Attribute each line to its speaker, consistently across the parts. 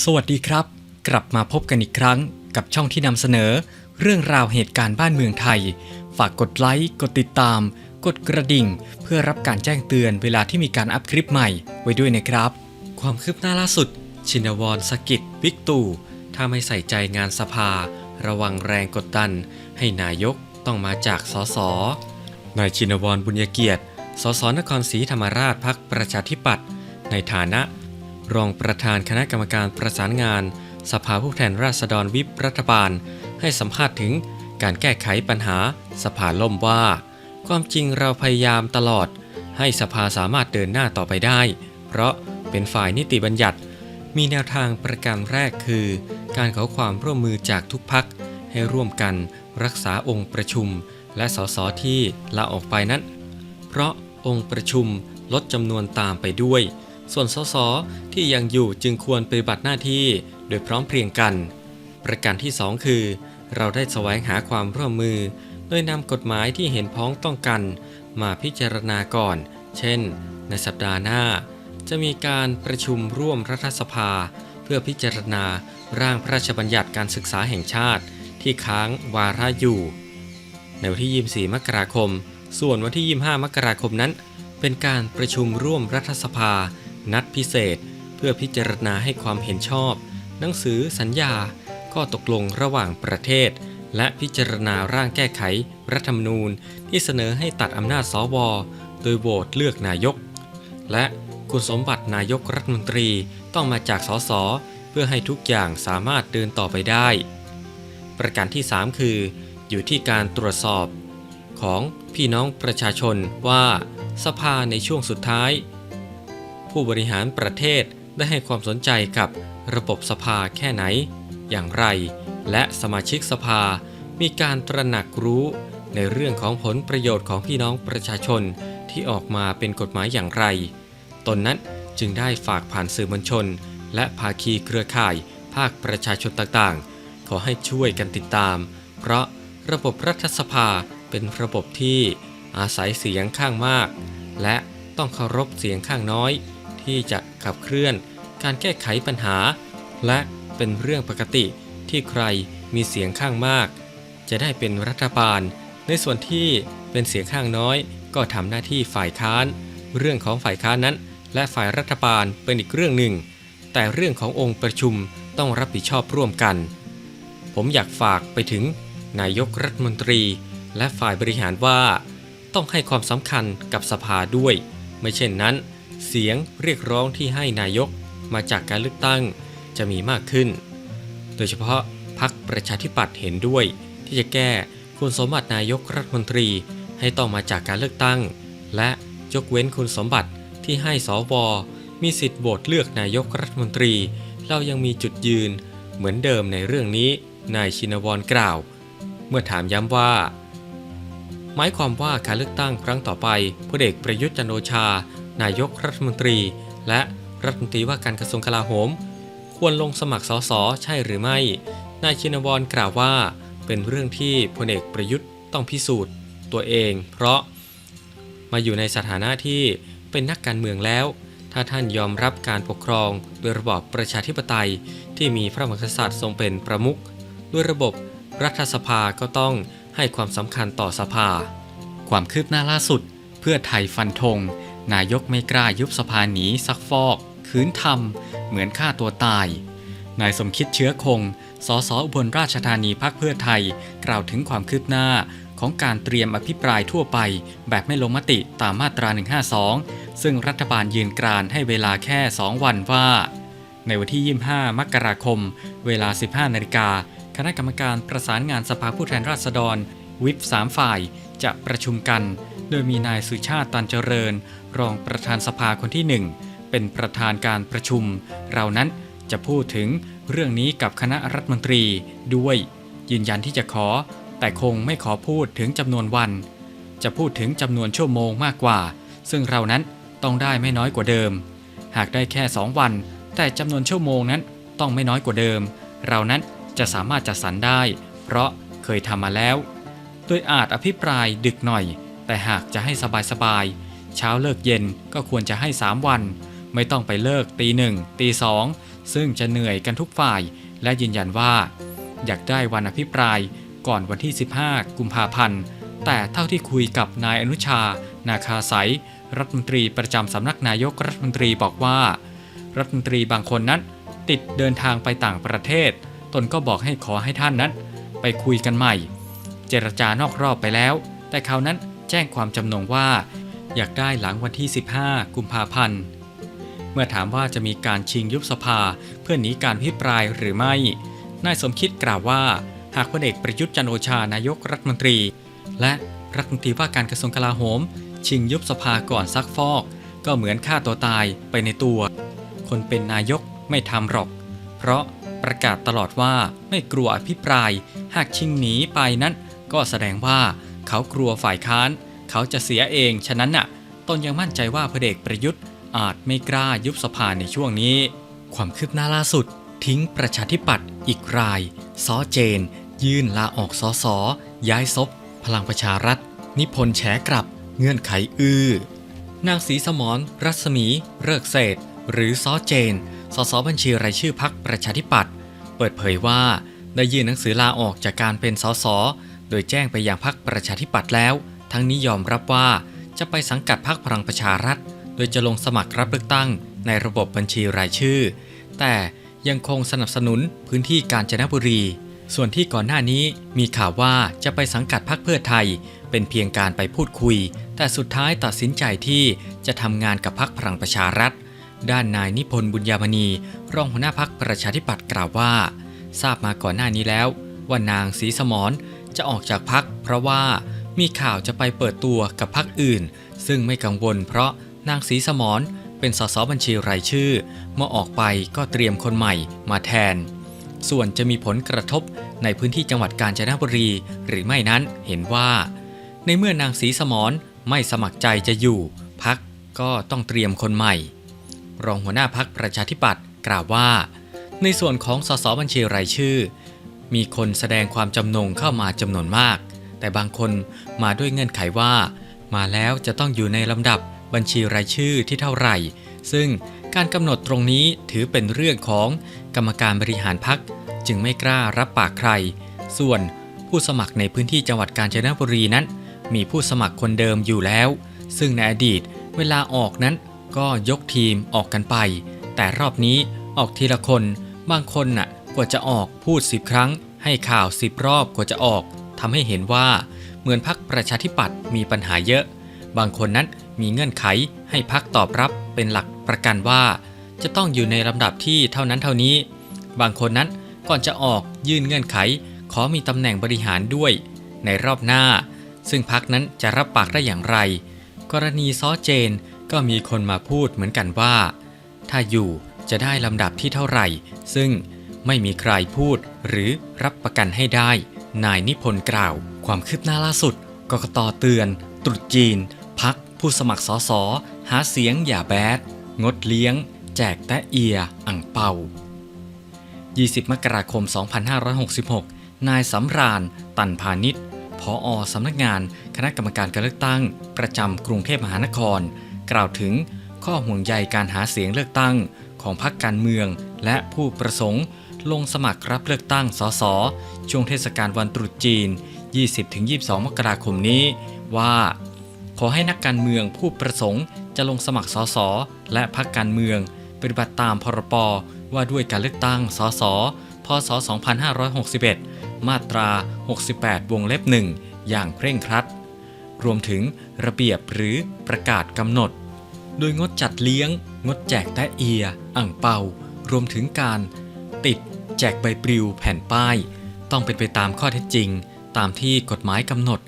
Speaker 1: สวัสดีครับ กลับมาพบกันอีกครั้งกับช่องที่นำเสนอ เรื่องราวเหตุการณ์บ้านเมืองไทย ฝากกดไลค์ กดติดตาม กดกระดิ่ง เพื่อรับการแจ้งเตือนเวลาที่มีการอัพคลิปใหม่ไว้ด้วยนะครับ ความคืบหน้าล่าสุด ชินวรสกิดบิ๊กตู่ถ้าไม่ใส่ใจงานสภา ระวังแรงกดดัน ให้นายกต้องมาจากสสนายชินวรบุญยเกียรติสสนครศรีธรรมราชพักประชาธิปัตย์ในฐานะ รองประธานคณะกรรมการประสานงาน สภาผู้แทนราษฎรวิปรัฐบาล ให้สัมภาษณ์ถึงการแก้ไขปัญหาสภาล่มว่า ความจริงเราพยายามตลอด ให้สภาสามารถเดินหน้าต่อไปได้ เพราะเป็นฝ่ายนิติบัญญัติ มีแนวทางประการแรกคือ การขอความร่วมมือจากทุกพักให้ร่วมกันรักษาองค์ประชุม และสสที่ลาออกไปนั้น เพราะองค์ประชุมลดจำนวนตามไปด้วย ส่วนสสที่ยังอยู่จึงควรปฏิบัติหน้าที่โดยพร้อมเพรียงกัน ประการที่ 2 คือ เราได้แสวงหาความร่วมมือ โดยนำกฎหมายที่เห็นพ้องต้องกัน มาพิจารณาก่อน เช่น ในสัปดาห์หน้า จะมีการประชุมร่วมรัฐสภา เพื่อพิจารณาร่างพระราชบัญญัติการศึกษาแห่งชาติ ที่ค้างวาระอยู่ ในวันที่ 24 มกราคม ส่วนวันที่ 25 มกราคมนั้น เป็นการประชุมร่วมรัฐสภา นัดพิเศษเพื่อพิจารณาให้ความเห็นชอบ หนังสือสัญญาข้อตกลงระหว่างประเทศ และพิจารณาร่างแก้ไข รัฐธรรมนูญ ที่เสนอให้ตัดอำนาจสว โดยโหวตเลือกนายก และคุณสมบัตินายกรัฐมนตรีต้องมาจากสสเพื่อให้ทุกอย่างสามารถเดินต่อไปได้ ประการที่ 3 คือ อยู่ที่การตรวจสอบ ของพี่น้องประชาชนว่า สภาในช่วงสุดท้าย ผู้บริหารประเทศได้ให้ความสนใจกับระบบสภาแค่ไหน อย่างไร และสมาชิกสภามีการตระหนักรู้ในเรื่องของผลประโยชน์ของพี่น้องประชาชนที่ออกมาเป็นกฎหมายอย่างไร ตนนั้นจึงได้ฝากผ่านสื่อมวลชน และภาคีเครือข่าย ภาคประชาชนต่างๆ ขอให้ช่วยกันติดตาม เพราะระบบรัฐสภาเป็นระบบที่อาศัยเสียงข้างมาก และต้องเคารพเสียงข้างน้อย ที่จะขับเคลื่อน การแก้ไขปัญหา และเป็นเรื่องปกติที่ใครมีเสียงข้างมาก จะได้เป็นรัฐบาล ในส่วนที่เป็นเสียงข้างน้อย ก็ทำหน้าที่ฝ่ายค้าน เรื่องของฝ่ายค้านนั้น และฝ่ายรัฐบาลเป็นอีกเรื่องหนึ่ง แต่เรื่องขององค์ประชุมต้องรับผิดชอบร่วมกัน ผมอยากฝากไปถึงนายกรัฐมนตรี และฝ่ายบริหารว่า ต้องให้ความสำคัญกับสภาด้วย ไม่เช่นนั้น เสียงเรียกร้องที่ให้นายกมาจากการเลือกตั้งจะมีมากขึ้น โดยเฉพาะพรรคประชาธิปัตย์เห็นด้วย ที่จะแก้คุณสมบัตินายกรัฐมนตรีให้ต้องมาจากการเลือกตั้ง และยกเว้นคุณสมบัติที่ให้สวมีสิทธิ์โหวตเลือกนายกรัฐมนตรี เรายังมีจุดยืนเหมือนเดิมในเรื่องนี้ นายชินวรกล่าว เมื่อถามย้ำว่า หมายความว่าการเลือกตั้งครั้งต่อไปพลเอกประยุทธ์จันโอชา นายกรัฐมนตรี และรัฐมนตรีว่าการกระทรวงกลาโหม ควรลงสมัครสสใช่หรือไม่ นายชินวรกล่าวว่า เป็นเรื่องที่พลเอกประยุทธ์ต้องพิสูจน์ตัวเอง เพราะมาอยู่ในสถานะที่เป็นนักการเมืองแล้ว ถ้าท่านยอมรับการปกครองโดยระบอบประชาธิปไตยที่มีพระมหากษัตริย์ทรงเป็นประมุขด้วยระบบรัฐสภาก็ต้องให้ความสำคัญต่อสภา ความคืบหน้าล่าสุด เพื่อไทยฟันธง นายกไม่กล้ายุบสภาหนีซักฟอก คืนทำเหมือนฆ่าตัวตาย นายสมคิดเชื้อคง สสอุบลราชธานีพักเพื่อไทย กล่าวถึงความคืบหน้าของการเตรียมอภิปรายทั่วไป แบบไม่ลงมติตามมาตรา 152 ซึ่งรัฐบาลยืนกรานให้เวลาแค่ 2 วันว่า ในวันที่ 25 มกราคม เวลา 15 นาฬิกา คณะกรรมการประสานงานสภาผู้แทนราษฎร วิป3ฝ่ายจะประชุมกัน โดยมีนายสุชาติตันเจริญ รองประธานสภาคนที่1เป็นประธานการประชุม เรานั้นจะพูดถึงเรื่องนี้กับคณะรัฐมนตรีด้วย ยืนยันที่จะขอ แต่คงไม่ขอพูดถึงจำนวนวัน จะพูดถึงจำนวนชั่วโมงมากกว่า ซึ่งเรานั้นต้องได้ไม่น้อยกว่าเดิม หากได้แค่ 2 วัน แต่จำนวนชั่วโมงนั้นต้องไม่น้อยกว่าเดิม เรานั้นจะสามารถจัดสรรได้ เพราะเคยทำมาแล้ว โดยอาจอภิปรายดึกหน่อย แต่หากจะให้สบาย เช้าเลิกเย็นก็ควรจะให้ 3 วัน ไม่ต้องไปเลิกตีหนึ่งตีสองซึ่งจะเหนื่อยกันทุกฝ่าย และยืนยันว่า อยากได้วันอภิปรายก่อนวันที่ 15 กุมภาพันธ์ แต่เท่าที่คุยกับนายอนุชา นาคาสายรัฐมนตรีประจำสำนักนายกรัฐมนตรีบอกว่า รัฐมนตรีบางคนนั้น ติดเดินทางไปต่างประเทศ ตนก็บอกให้ขอให้ท่านนั้น ไปคุยกันใหม่ เจรจานอกรอบไปแล้ว แต่เขานั้นแจ้งความจำนงว่า อยากได้หลังวันที่ 15 กุมภาพันธ์ เมื่อถามว่าจะมีการชิงยุบสภาเพื่อหนีการพิปรายหรือไม่ นายสมคิดกล่าวว่า หากพลเอกประยุทธ์จันโอชานายกรัฐมนตรี และรัฐมนตรีว่าการกระทรวงกลาโหม ชิงยุบสภาก่อนซักฟอก ก็เหมือนฆ่าตัวตายไปในตัว คนเป็นนายกไม่ทำหรอก เพราะประกาศตลอดว่าไม่กลัวอภิปราย หากชิงหนีไปนั้นก็แสดงว่าเขากลัวฝ่ายค้าน เขาจะเสียเองฉะนั้นน่ะตนยังมั่นใจว่าพลเอกประยุทธ์อาจไม่กล้ายุบสภาในช่วงนี้ ความคืบหน้าล่าสุด ทิ้งประชาธิปัตย์อีกรายซอเจน ยื่นลาออกสอสอย้ายซบพลังประชารัฐ นิพนธ์แฉกลับ เงื่อนไขอื้อนางศรีสมรรัศมีเริกเศษ หรือซอเจนสสบัญชีรายชื่อพักประชาธิปัตย์เปิดเผยว่าได้ยื่นหนังสือลาออกจากการเป็นสสโดยแจ้งไปยังพักประชาธิปัตย์แล้ว ทั้งนี้ยอมรับว่าจะไปสังกัดพักพลังประชารัฐ โดยจะลงสมัครรับเลือกตั้งในระบบบัญชีรายชื่อ แต่ยังคงสนับสนุนพื้นที่กาญจนบุรี ส่วนที่ก่อนหน้านี้มีข่าวว่าจะไปสังกัดพรรคเพื่อไทย เป็นเพียงการไปพูดคุย แต่สุดท้ายตัดสินใจที่จะทำงานกับพรรคพลังประชารัฐ ด้านนายนิพนธ์บุญยามณี รองหัวหน้าพักประชาธิปัตย์กล่าวว่า ทราบมาก่อนหน้านี้แล้วว่านางศรีสมรจะออกจากพักเพราะว่า มีข่าวจะไปเปิดตัวกับพักอื่น ซึ่งไม่กังวลเพราะนางศรีสมรเป็นสสบัญชีรายชื่อ เมื่อออกไปก็เตรียมคนใหม่มาแทน ส่วนจะมีผลกระทบในพื้นที่จังหวัดกาญจนบุรี หรือไม่นั้นเห็นว่า ในเมื่อนางศรีสมรไม่สมัครใจจะอยู่พักก็ต้องเตรียมคนใหม่ รองหัวหน้าพักประชาธิปัตย์กล่าวว่า ในส่วนของสสบัญชีรายชื่อ มีคนแสดงความจำนงเข้ามาจำนวนมาก แต่บางคนมาด้วยเงื่อนไขว่า มาแล้วจะต้องอยู่ในลำดับบัญชีรายชื่อที่เท่าไหร่ ซึ่งการกำหนดตรงนี้ถือเป็นเรื่องของกรรมการบริหารพักจึงไม่กล้ารับปากใคร ส่วนผู้สมัครในพื้นที่จังหวัดกาญจนบุรีนั้น มีผู้สมัครคนเดิมอยู่แล้ว ซึ่งในอดีตเวลาออกนั้นก็ยกทีมออกกันไป แต่รอบนี้ออกทีละคน บางคนน่ะกว่าจะออกพูดสิบครั้ง ให้ข่าวสิบรอบกว่าจะออก ทำให้เห็นว่าเหมือนพักประชาธิปัตย์มีปัญหาเยอะ บางคนนั้นมีเงื่อนไขให้พักตอบรับเป็นหลักประกันว่า จะต้องอยู่ในลำดับที่เท่านั้นเท่านี้ บางคนนั้นก่อนจะออกยื่นเงื่อนไข ขอมีตำแหน่งบริหารด้วย ในรอบหน้า ซึ่งพักนั้นจะรับปากได้อย่างไร กรณีซอเจนก็มีคนมาพูดเหมือนกันว่า ถ้าอยู่จะได้ลำดับที่เท่าไหร่ ซึ่งไม่มีใครพูดหรือรับประกันให้ได้ นายนิพนธ์กล่าว ความคืบหน้าล่าสุด กกตเตือน ตรุษจีน พักผู้สมัครสอสอหาเสียงอย่าแบด งดเลี้ยง แจกแตะเอีย อ่างเปา20 มกราคม 2566 นายสำราญ ตันพาณิชย์ผออสำนักงานคณะกรรมการการเลือกตั้ง ประจำกรุงเทพมหานคร กล่าวถึงข้อห่วงใยการหาเสียงเลือกตั้งของพรรคการเมือง และผู้ประสงค์ ลงสมัครรับเลือกตั้งสสช่วงเทศกาลวันตรุษจีน 20-22 มกราคมนี้ ว่า ขอให้นักการเมืองผู้ประสงค์จะลงสมัครสสและพรรคการเมือง ปฏิบัติตามพรปว่าด้วยการเลือกตั้งสสพศ 2561 มาตรา 68 วงเล็บหนึ่งอย่างเคร่งครัด รวมถึงระเบียบหรือประกาศกำหนด โดยงดจัดเลี้ยง งดแจกแตะเอีย อ่างเปา รวมถึงการติด แจกใบปลิวแผ่นป้าย ต้องเป็นไปตามข้อเท็จจริง ตามที่กฎหมายกำหนด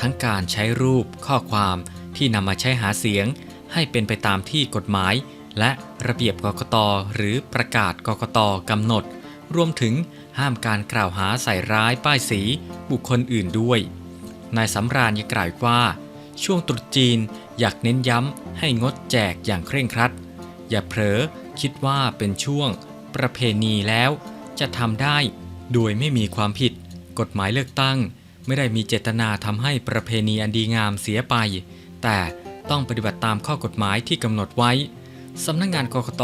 Speaker 1: ทั้งการใช้รูปข้อความที่นำมาใช้หาเสียง ให้เป็นไปตามที่กฎหมาย และระเบียบกกตหรือประกาศกกตกำหนด รวมถึงห้ามการกล่าวหาใส่ร้ายป้ายสี บุคคลอื่นด้วย นายสำราญยังกล่าวว่า ช่วงตรุษจีนอยากเน้นย้ำให้งดแจกอย่างเคร่งครัด อย่าเผลอคิดว่าเป็นช่วงประเพณีแล้ว จะทำได้โดยไม่มีความผิด กฎหมายเลือกตั้ง ไม่ได้มีเจตนาทำให้ประเพณีอันดีงามเสียไป แต่ต้องปฏิบัติตามข้อกฎหมายที่กำหนดไว้สำนักงงานกกต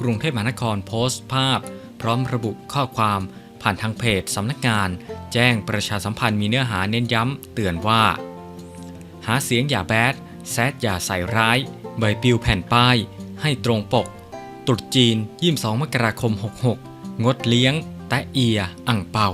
Speaker 1: กรุงเทพมหานครโพสต์ภาพ พร้อมระบุข้อความผ่านทางเพจสำนักงาน แจ้งประชาสัมพันธ์มีเนื้อหาเน้นย้ำ เตือนว่า หาเสียงอย่าแบดแซดอย่าใส่ร้าย ใบปลิวแผ่นป้าย ให้ตรงปก ตรุษจีน 22 มกราคม 66 งดเลี้ยง แตะเอีย อ่างเป่า